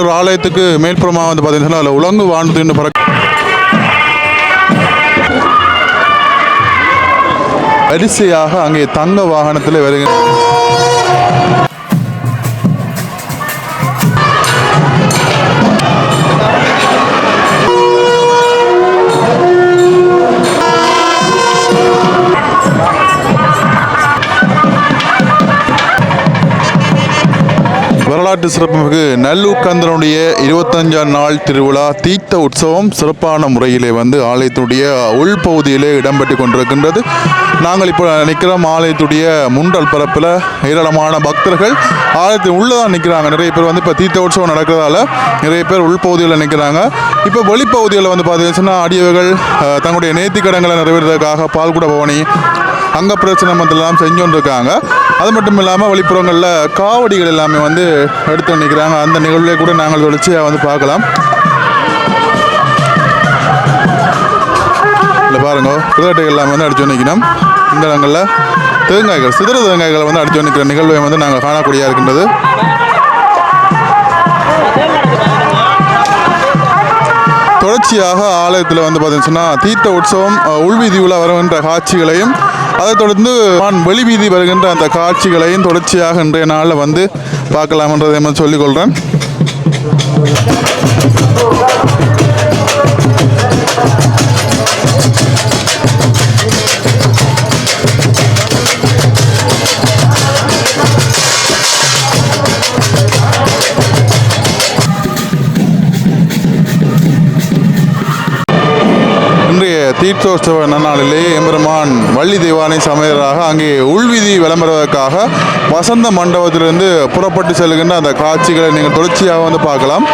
ஒரு ஆலயத்துக்கு மேல்புறமாக வந்து பார்த்தீங்கன்னா அதில் உலங்கு வானத்து பறக்க வரிசையாக அங்கே தங்க வாகனத்தில் வருகின்ற வரலாற்று சிறப்புமிகு நல்லூக்கந்தனுடைய இருபத்தஞ்சாம் நாள் திருவிழா தீர்த்த உற்சவம் சிறப்பான முறையிலே வந்து ஆலயத்துடைய உள்பகுதியிலே இடம்பெற்று கொண்டிருக்கின்றது. நாங்கள் இப்போ நிற்கிறோம் ஆலயத்துடைய முண்டல் பரப்பில் ஏராளமான பக்தர்கள் ஆலயத்தின் உள்ளே தான் நிற்கிறாங்க. நிறைய பேர் வந்து இப்போ தீர்த்த உற்சவம் நடக்கிறதால நிறைய பேர் உள்பகுதியில் நிற்கிறாங்க. இப்போ வெளிப்பகுதியில் வந்து பார்த்தீங்கன்னா அடியவர்கள் தங்களுடைய நேர்த்திக்கடங்களை நிறைவேறதுக்காக பால்குட பவனி அங்க பிரச்சனை மற்றெல்லாம் செஞ்சோன்னு இருக்காங்க அது மட்டும் இல்லாமல் வெளிப்புறங்களில் காவடிகள் எல்லாமே வந்து எடுத்து நிற்கிறாங்க அந்த நிகழ்வுகளை கூட நாங்கள் தொடர்ச்சியாக வந்து பார்க்கலாம். இல்லை பாருங்க புதட்டைகள் எல்லாமே வந்து அடிச்சு நிற்கணும் இந்த இடங்களில் தேங்காய்கள் சிதற தேங்காய்களை வந்து அடிச்சு நிற்கிற நிகழ்வை வந்து நாங்கள் காணக்கூடியா இருக்கின்றது. தொடர்ச்சியாக ஆலயத்தில் வந்து பார்த்தீங்கன்னா தீர்த்த உற்சவம் உள்வீதி உலா வருகின்ற காட்சிகளையும் அதைத் தொடர்ந்து வெளி வெளிவீதி வருகின்ற அந்த காட்சிகளையும் தொடர்ச்சியாக இன்றைய நாளில் வந்து பார்க்கலாம்ன்றதை நான் சொல்லிக்கொள்கிறேன் இன்றைய தீர்த்தோற்சவ நன்னாளிலே எம்பெருமான் வள்ளி தெய்வானை சமையராக அங்கே உள்விதி விளம்பரவதற்காக வசந்த மண்டபத்திலிருந்து புறப்பட்டு செல்கின்ற அந்த காட்சிகளை நீங்கள் தொடர்ச்சியாக வந்து பார்க்கலாம்.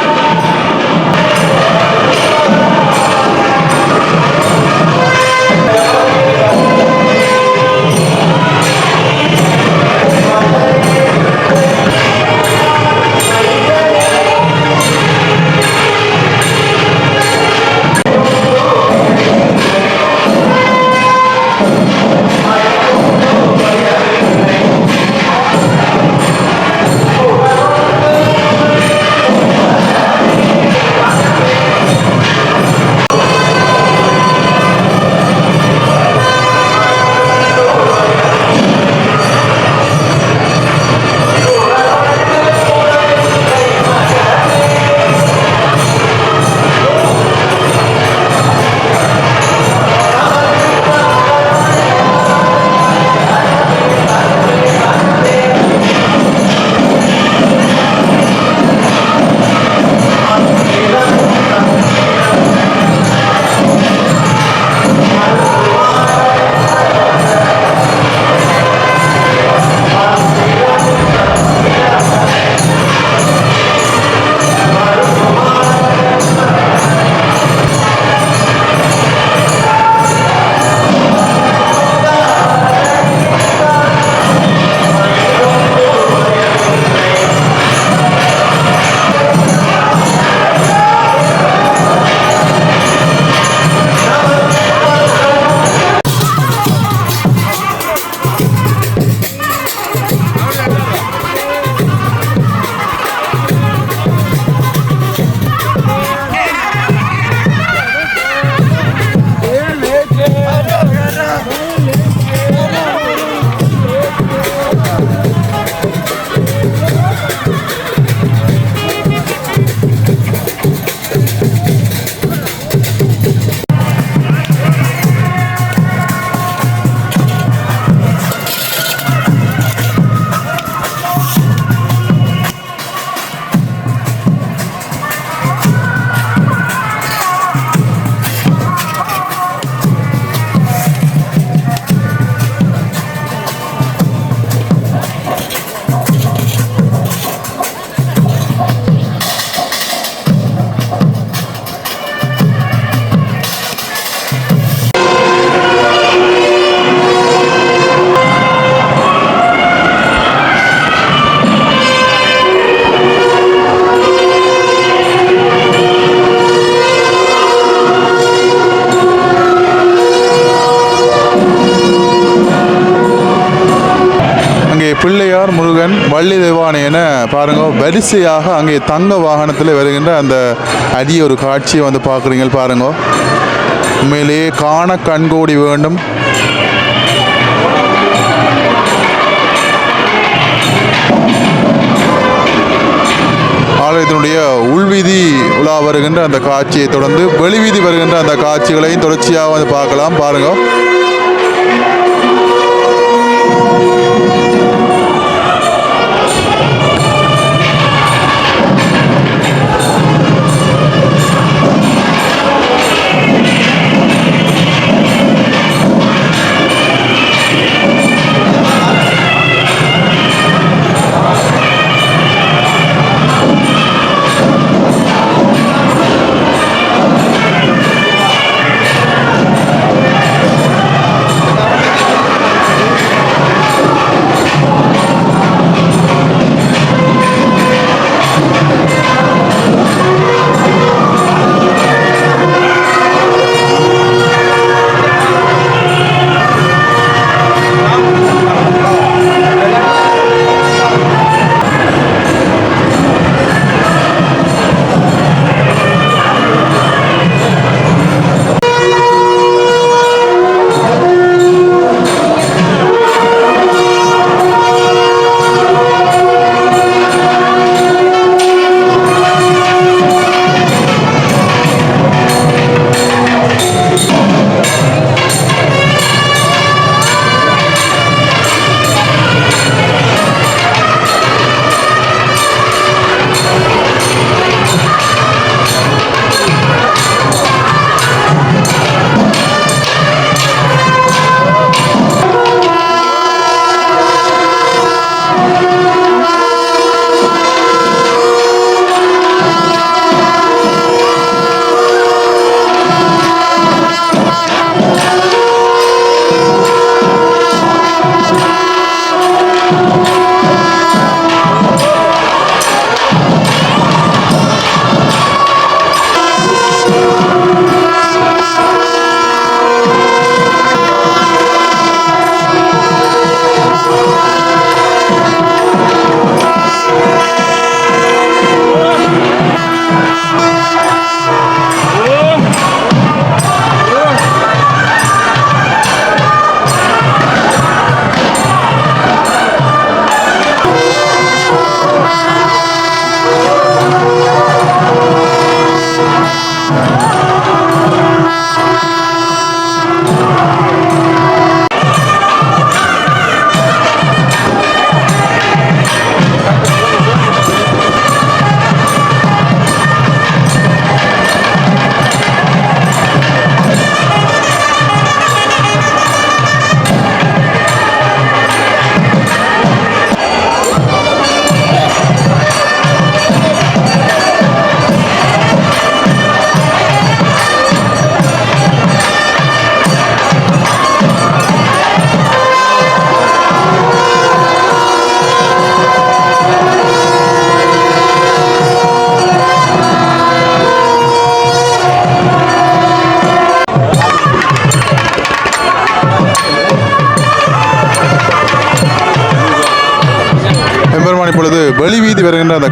பாருங்க வரிசையாக அங்கே தங்க வாகனத்தில் வருகின்ற அந்த அரிய ஒரு காட்சியை வந்து பார்க்குறீங்க பாருங்க. உண்மையிலேயே காண கண்கோடி வேண்டும். ஆலயத்தினுடைய உள்வீதி உலா வருகின்ற அந்த காட்சியை தொடர்ந்து வெளிவீதி வருகின்ற அந்த காட்சிகளையும் தொடர்ச்சியாக வந்து பார்க்கலாம் பாருங்கள்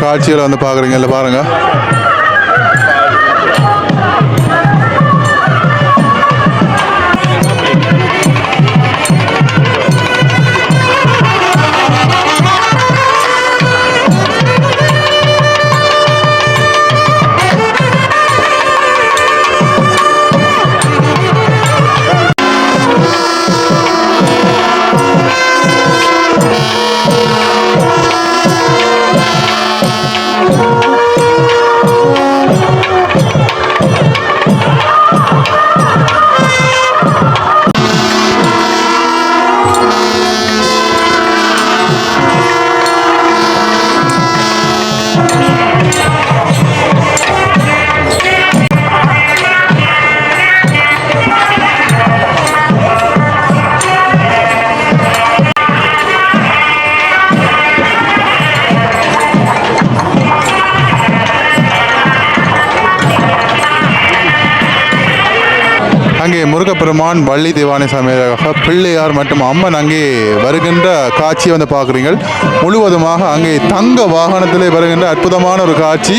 காட்சிகளை வந்து பார்க்குறீங்க. இல்லை பாருங்க. பெருமான் வள்ளி தேவானை சமேதராக பிள்ளையார் மற்றும் அம்மன் அங்கே வருகின்ற காட்சியை வந்து பார்க்குறீங்கள் முழுவதுமாக அங்கே தங்க வாகனத்திலே வருகின்ற அற்புதமான ஒரு காட்சி.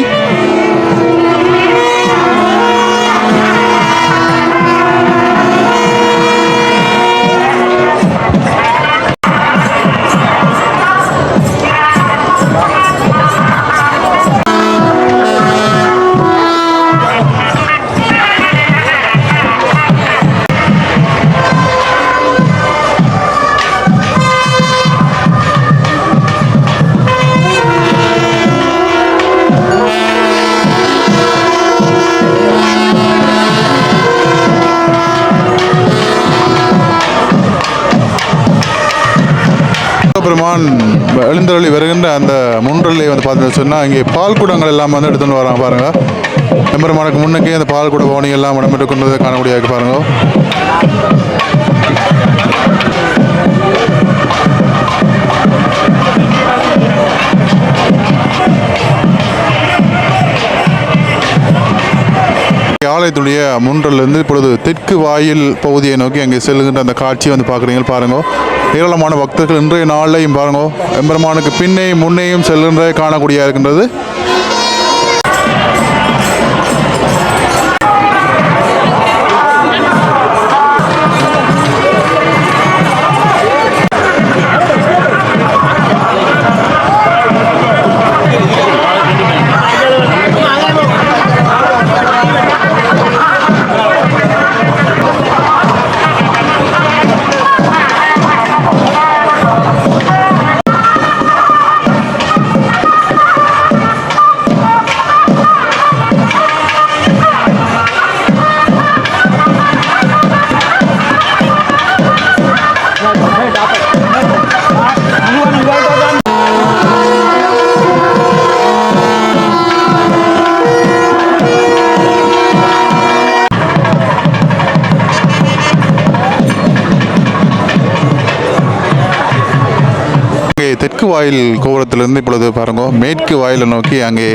பெருமான் எழுந்தருளி வருகின்ற அந்த முன்றலை வந்து பார்த்தீங்கன்னு சொன்னால் இங்கே பால் குடங்கள் எல்லாம் வந்து எடுத்துன்னு வராங்க பாருங்க. எம்பெருமானுக்கு முன்னுக்கே அந்த பால் குட பவனி எல்லாம் இடம்பெற்று கொண்டதை காணக்கூடிய பாருங்க. ஆலயத்துடைய முன்றிலிருந்து இப்பொழுது தெற்கு வாயில் பகுதியை நோக்கி அங்கே செல்லுகின்ற அந்த காட்சியை வந்து பார்க்குறீங்க பாருங்க. ஏராளமான பக்தர்கள் இன்றைய நாளையும் பாருங்க எம்பெருமானுக்கு பின்னேயும் முன்னேயும் செல்கின்ற காணக்கூடிய இருக்கின்றது. தெற்கு வாயில் கோபுரத்திலிருந்து இப்பொழுது பாருங்க மேற்கு வாயிலை நோக்கி அங்கே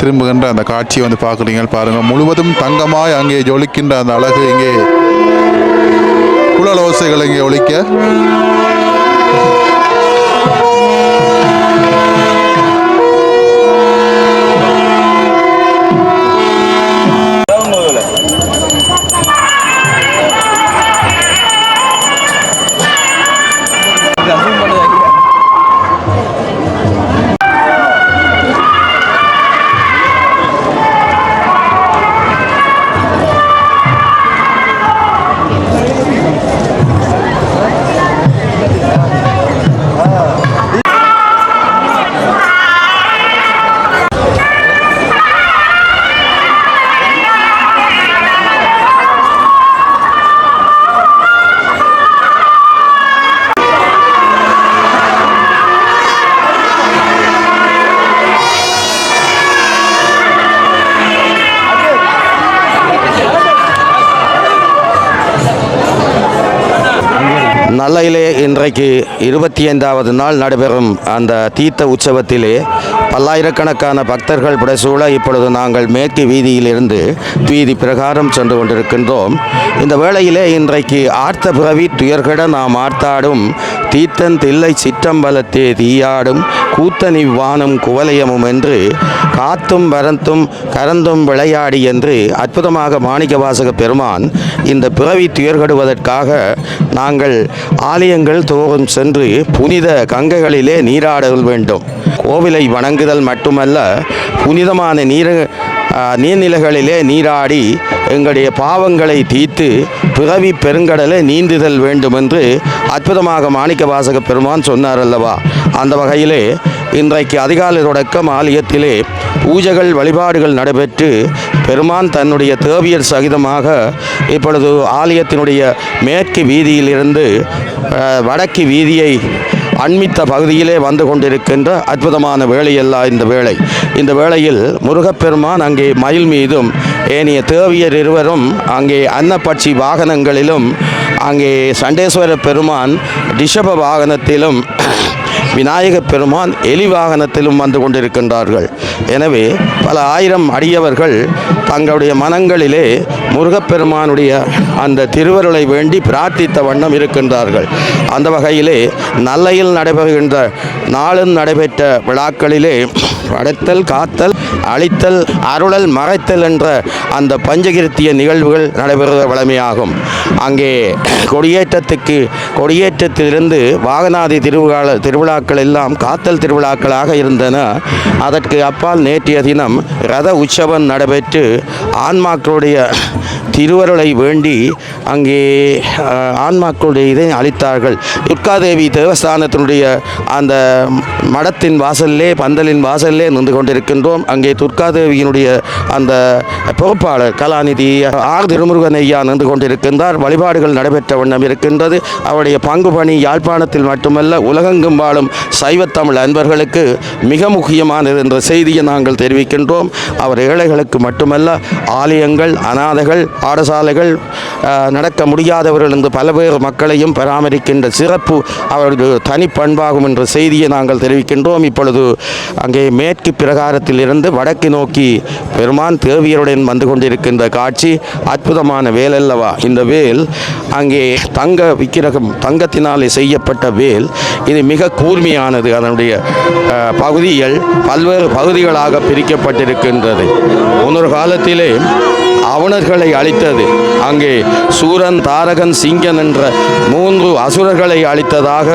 திரும்புகின்ற அந்த காட்சியை வந்து பார்க்குறீங்க. பாருங்க முழுவதும் தங்கமாய் அங்கே ஜொலிக்கின்ற அந்த அழகு இங்கே குழல் ஓசைகள் இங்கே ஒழிக்க இன்றைக்கு இருபத்தி ஐந்தாவது நாள் நடைபெறும் அந்த தீர்த்த உற்சவத்திலே பல்லாயிரக்கணக்கான பக்தர்கள் புடைசூழ இப்பொழுது நாங்கள் மேற்கு வீதியிலிருந்து வீதி பிரகாரம் சென்று கொண்டிருக்கின்றோம். இந்த வேளையிலே இன்றைக்கு ஆர்த்த பிறவி துயர்கட நாம் ஆர்த்தாடும் தீர்த்தன் தில்லை சிற்றம்பலத்தே தீயாடும் கூத்தனி வானம் குவலயமும் என்று காத்தும் வரந்தும் கரந்தும் விளையாடி என்று அற்புதமாக மாணிக்கவாசக பெருமான் இந்த பிறவி துயர்கடுவதற்காக நாங்கள் ஆலயங்கள் தோறும் சென்று புனித கங்கைகளிலே நீராடல் வேண்டும். கோவிலை வணங்குதல் மட்டுமல்ல புனிதமான நீர நீர்நிலைகளிலே நீராடி எங்களுடைய பாவங்களை தீர்த்து பிறவி பெருங்கடலை நீந்துதல் வேண்டும் என்று அற்புதமாக மாணிக்க வாசக பெருமான் சொன்னார் அல்லவா? அந்த வகையிலே இன்றைக்கு அதிகாலை தொடக்கம் ஆலயத்திலே பூஜைகள் வழிபாடுகள் நடைபெற்று பெருமான் தன்னுடைய தேவியர் சகிதமாக இப்பொழுது ஆலயத்தினுடைய மேற்கு வீதியிலிருந்து வடக்கு வீதியை அண்மித்த பகுதியிலே வந்து கொண்டிருக்கின்ற அற்புதமான வேலையல்ல இந்த வேளை. இந்த வேளையில் முருகப்பெருமான் அங்கே மயில் மீதும் ஏனைய தேவியர் இருவரும் அங்கே அன்னப்பட்சி வாகனங்களிலும் அங்கே சண்டேஸ்வர பெருமான் ரிஷப வாகனத்திலும் விநாயகப் பெருமான் எலி வாகனத்திலும் வந்து கொண்டிருக்கின்றார்கள். எனவே பல ஆயிரம் அடியவர்கள் தங்களுடைய மனங்களிலே முருகப்பெருமானுடைய அந்த திருவருளை வேண்டி பிரார்த்தித்த வண்ணம் இருக்கின்றார்கள். அந்த வகையிலே நல்லையில் நடைபெறுகின்ற நாளும் நடைபெற்ற விழாக்களிலே படைத்தல் காத்தல் அழித்தல் அருளல் மறைத்தல் என்ற அந்த பஞ்சகிருத்திய நிகழ்வுகள் நடைபெறுவது வழமையாகும் அங்கே கொடியேற்றத்துக்கு கொடியேற்றத்திலிருந்து வாகனாதி திருவிழா திருவிழாக்கள் எல்லாம் காத்தல் திருவிழாக்களாக இருந்தன. அதற்கு அப்பால் நேற்றைய தினம் ரத உற்சவம் நடைபெற்று ஆன்மாக்களுடைய திருவருளை வேண்டி அங்கே ஆன்மாக்களுடைய இதை அளித்தார்கள். துர்காதேவி தேவஸ்தானத்தினுடைய அந்த மடத்தின் வாசலிலே பந்தலின் வாசலிலே நின்று கொண்டிருக்கின்றோம். அங்கே துர்காதேவியினுடைய அந்த பொறுப்பாளர் கலாநிதி ஆர். திருமுருகன் ஐயா நின்று கொண்டிருக்கின்றார். வழிபாடுகள் நடைபெற்ற வண்ணம் இருக்கின்றது. அவருடைய பங்கு பணி யாழ்ப்பாணத்தில் மட்டுமல்ல உலகெங்கும் வாழும் சைவத்தமிழ் அன்பர்களுக்கு மிக முக்கியமானது என்ற செய்தியை நாங்கள் தெரிவிக்கின்றோம். அவர் ஏழைகளுக்கு மட்டுமல்ல ஆலயங்கள் அனாதைகள் பாடசாலைகள் நடக்க முடியாதவர்கள் என்று பல்வேறு மக்களையும் பராமரிக்கின்ற சிறப்பு அவரது தனிப்பண்பாகும் என்ற செய்தியை நாங்கள் தெரிவிக்கின்றோம். இப்பொழுது அங்கே மேற்கு பிரகாரத்தில் இருந்து வடக்கு நோக்கி பெருமான் தேவியருடன் வந்து கொண்டிருக்கின்ற காட்சி அற்புதமான வேல் அல்லவா? இந்த வேல் அங்கே தங்க விக்கிரகம் தங்கத்தினாலே செய்யப்பட்ட வேல். இது மிக கூர்மையானது. அதனுடைய பகுதிகள் பல்வேறு பகுதிகளாக பிரிக்கப்பட்டிருக்கின்றது. முன்னொரு காலத்திலே அவணர்களை அழித்தது. அங்கே சூரன் தாரகன் சிங்கன் என்ற மூன்று அசுரர்களை அழித்ததாக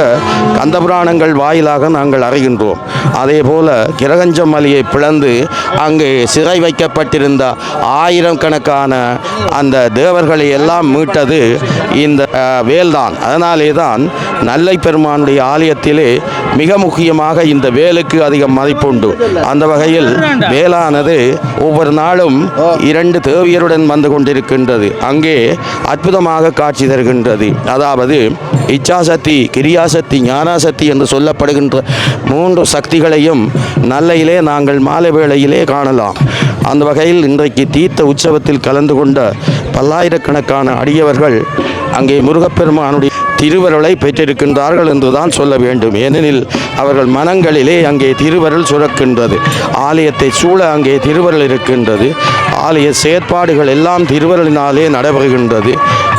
கந்தபுராணங்கள் வாயிலாக நாங்கள் அறிகின்றோம். அதே போல கிரகஞ்சமலியை பிளந்து அங்கு சிறை வைக்கப்பட்டிருந்த ஆயிரம் கணக்கான அந்த தேவர்களை எல்லாம் மீட்டது இந்த வேல்தான். அதனாலே தான் நல்லை பெருமானுடைய ஆலயத்திலே மிக முக்கியமாக இந்த வேலுக்கு அதிக மதிப்புண்டு. அந்த வகையில் வேலானது ஒவ்வொரு நாளும் இரண்டு பேருடன் வந்து கொண்டிருக்கின்றது. அங்கே அற்புதமாக காட்சி தருகின்றது. அதாவது இச்சாசக்தி கிரியாசக்தி ஞானாசக்தி என்று சொல்லப்படுகின்ற மூன்று சக்திகளையும் நல்லையிலே நாங்கள் மாலை வேளையிலே காணலாம். அந்த வகையில் இன்றைக்கு தீர்த்த உற்சவத்தில் கலந்து கொண்ட பல்லாயிரக்கணக்கான அடியவர்கள் அங்கே முருகப்பெருமானுடைய திருவருளை பெற்றிருக்கின்றார்கள் என்றுதான் சொல்ல வேண்டும். ஏனெனில் அவர்கள் மனங்களிலே அங்கே திருவருள் சுரக்கின்றது. ஆலயத்தை சூழ அங்கே திருவருள் இருக்கின்றது. ஆலய செயற்பாடுகள் எல்லாம் திருவருளினாலே நடைபெறுகின்றது.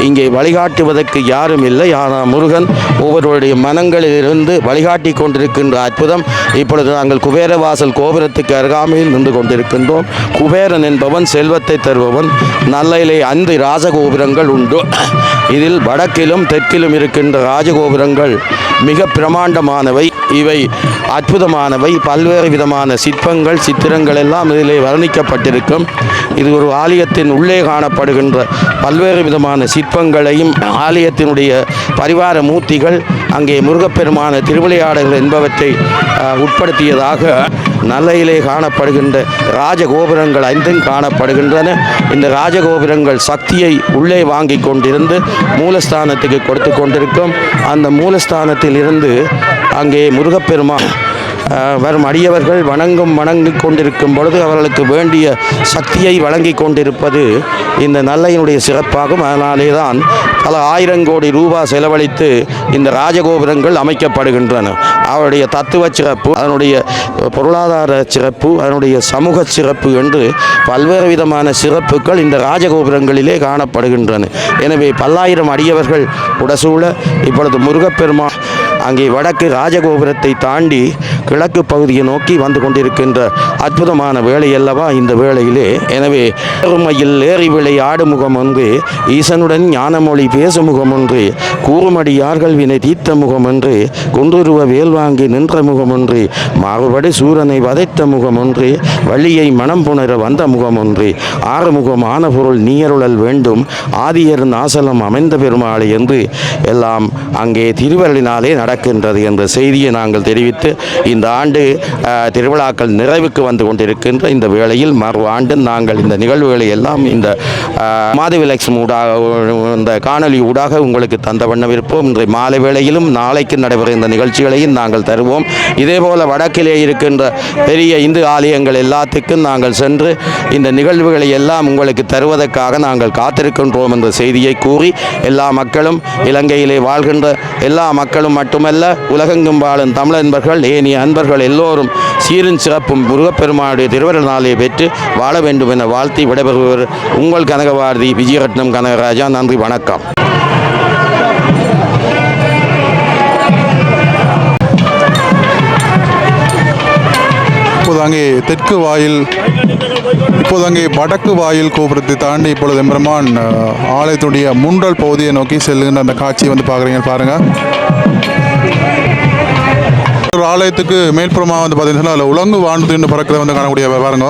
இங்கே வழிகாட்டுவதற்கு யாரும் இல்லை. ஆனால் முருகன் ஒவ்வொருவருடைய மனங்களிலிருந்து வழிகாட்டி கொண்டிருக்கின்ற அற்புதம் இப்பொழுது நாங்கள் குபேரவாசல் கோபுரத்துக்கு அருகாமையில் நின்று கொண்டிருக்கின்றோம். குபேரன் என்பவன் செல்வத்தை தருபவன். நல்லையிலே ஐந்து ராஜகோபுரங்கள் உண்டு. இது இதில் வடக்கிலும் தெற்கிலும் இருக்கின்ற ராஜகோபுரங்கள் மிக பிரமாண்டமானவை. இவை அற்புதமானவை. பல்வேறு விதமான சிற்பங்கள் சித்திரங்கள் எல்லாம் இதிலே வர்ணிக்கப்பட்டிருக்கும். இது ஒரு ஆலயத்தின் உள்ளே காணப்படுகின்ற பல்வேறு விதமான சிற்பங்களையும் ஆலயத்தினுடைய பரிவார மூர்த்திகள் அங்கே முருகப்பெருமான திருவிளையாடல்கள் என்பவற்றை உட்படுத்தியதாக நல்லையிலே காணப்படுகின்ற ராஜகோபுரங்கள் ஐந்தும் காணப்படுகின்றன. இந்த ராஜகோபுரங்கள் சக்தியை உள்ளே வாங்கி கொண்டிருந்து மூலஸ்தானத்துக்கு கொடுத்து கொண்டிருக்கும். அந்த மூலஸ்தானத்தில் இருந்து அங்கே முருகப்பெருமான் வரும் அடியவர்கள் வணங்கும் வணங்கி கொண்டிருக்கும் பொழுது அவர்களுக்கு வேண்டிய சக்தியை வழங்கி கொண்டிருப்பது இந்த நல்லையினுடைய சிறப்பாகும். அதனாலே தான் பல ஆயிரம் கோடி ரூபாய் செலவழித்து இந்த ராஜகோபுரங்கள் அமைக்கப்படுகின்றன. அவருடைய தத்துவ சிறப்பு அதனுடைய பொருளாதார சிறப்பு அதனுடைய சமூக சிறப்பு என்று பல்வேறு விதமான சிறப்புகள் இந்த ராஜகோபுரங்களிலே காணப்படுகின்றன. எனவே பல்லாயிரம் அடியவர்கள் உடசூழ இப்பொழுது முருகப்பெருமான் அங்கே வடக்கு ராஜகோபுரத்தை தாண்டி கிழக்கு பகுதியை நோக்கி வந்து கொண்டிருக்கின்ற அற்புதமான வேலை அல்லவா இந்த வேளையிலே? எனவே பெருமையில் ஏறி விளை ஆடுமுகம் ஒன்று ஈசனுடன் ஞானமொழி பேசுமுகம் ஒன்று கூறுமடியார்கள் வினை தீர்த்த முகம் ஒன்று குன்றுருவ வேல் வாங்கி நின்ற முகம் ஒன்று மாறுபடி சூரனை வதைத்த முகம் ஒன்று வள்ளியை மனம் புணர வந்த முகம் ஒன்று ஆறுமுகம் ஆன பொருள் நீயருளல் வேண்டும் ஆதியர் நாசலம் அமைந்த பெருமாளை என்று எல்லாம் அங்கே திருவருளினாலே நடக்கின்றது என்ற செய்தியை நாங்கள் தெரிவித்து இந்த ஆண்டு திருவிழாக்கள் நிறைவுக்கு வந்து கொண்டிருக்கின்ற இந்த வேளையில் மறு ஆண்டு நாங்கள் இந்த நிகழ்வுகளை எல்லாம் இந்த மாதவிலட்சுமி ஊடாக இந்த காணொலி ஊடாக உங்களுக்கு தந்த வண்ணம் இருப்போம். இன்றைய மாலை வேளையிலும் நாளைக்கு நடைபெறும் இந்த நிகழ்ச்சிகளையும் நாங்கள் தருவோம். இதேபோல வடக்கிலே இருக்கின்ற பெரிய இந்து ஆலயங்கள் எல்லாத்துக்கும் நாங்கள் சென்று இந்த நிகழ்வுகளை எல்லாம் உங்களுக்கு தருவதற்காக நாங்கள் காத்திருக்கின்றோம் என்ற செய்தியை கூறி எல்லா மக்களும் இலங்கையிலே வாழ்கின்ற எல்லா மக்களும் மட்டும் மட்டுமல்ல உலகெங்கும் வாழும் தமிழ் அன்பர்கள் ஏனைய அன்பர்கள் எல்லோரும் சீரும் சிறப்பும் முருகப்பெருமானுடைய திருவருள் நாளை பெற்று வாழ வேண்டும் என வாழ்த்தி விடைபெறுவர் உங்கள் கனகவாரதி விஜயரட்னம் கனகராஜா. நன்றி வணக்கம். இப்போது அங்கே தெற்கு வாயில் இப்போது அங்கே வடக்கு வாயில் கோபுரத்தை தாண்டி இப்பொழுது எம்பெருமான் ஆலயத்துடைய முண்டல் பகுதியை நோக்கி செல்லுகின்ற அந்த காட்சியை வந்து பார்க்குறீங்க பாருங்க. ஆலயத்துக்கு மேல்புறமாக வந்து பார்த்தீங்கன்னா அதில் உலங்கு வாழ்ந்துன்னு பறக்கிறத வந்து காணக்கூடிய பாருங்க